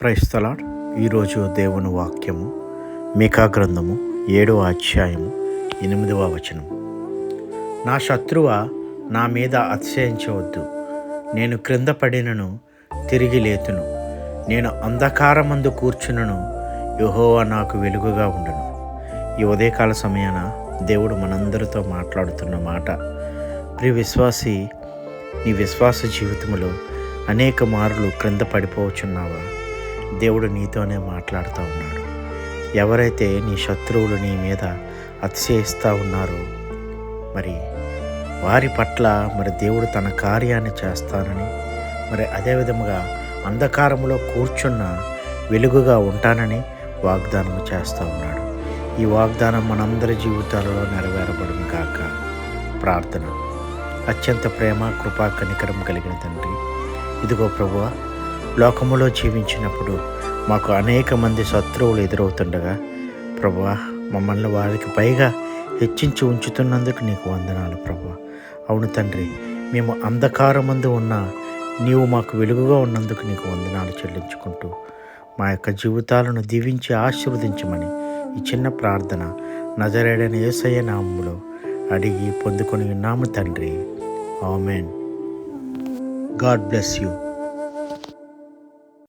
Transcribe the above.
క్రైస్తలాడ్ ఈరోజు దేవుని వాక్యము మీకా గ్రంథము ఏడవ అధ్యాయము ఎనిమిదవ వచనం. నా శత్రువ నా మీద అతిశయించవద్దు. నేను క్రింద పడినను తిరిగి లేతును. నేను అంధకారమందు కూర్చునను యెహోవా నాకు వెలుగుగా ఉండను. ఈ ఉదయకాల సమయాన దేవుడు మనందరితో మాట్లాడుతున్న మాట ప్రియ విశ్వాసి నీ విశ్వాస జీవితంలో అనేక మార్లు క్రింద పడిపోవచ్చున్నావా? దేవుడు నీతోనే మాట్లాడుతూ ఉన్నాడు. ఎవరైతే నీ శత్రువులు నీ మీద అతిశయిస్తూ ఉన్నారో మరి వారి పట్ల మరి దేవుడు తన కార్యాన్ని చేస్తానని మరి అదేవిధముగా అంధకారంలో కూర్చున్న వెలుగుగా ఉంటానని వాగ్దానం చేస్తూ ఉన్నాడు. ఈ వాగ్దానం మనందరి జీవితాలలో నెరవేరబడును కాక ప్రార్థన. అత్యంత ప్రేమ కృపా కనికరం కలిగిన తండ్రి. ఇదిగో ప్రభువా లోకములో జీవించినప్పుడు మాకు అనేక మంది శత్రువులు ఎదురవుతుండగా ప్రభా మమ్మల్ని వారికి పైగా హెచ్చించి ఉంచుతున్నందుకు నీకు వందనాలు ప్రభా. అవును తండ్రి మేము అంధకారమందు ఉన్న నీవు మాకు వెలుగుగా ఉన్నందుకు నీకు వందనాలు చెల్లించుకుంటూ మా యొక్క జీవితాలను దీవించి ఆశీర్వదించమని ఈ చిన్న ప్రార్థన నజరేడైన యేసయ్య నామములో అడిగి పొందుకొని ఉన్నాము తండ్రి. ఆమెన్. God bless you.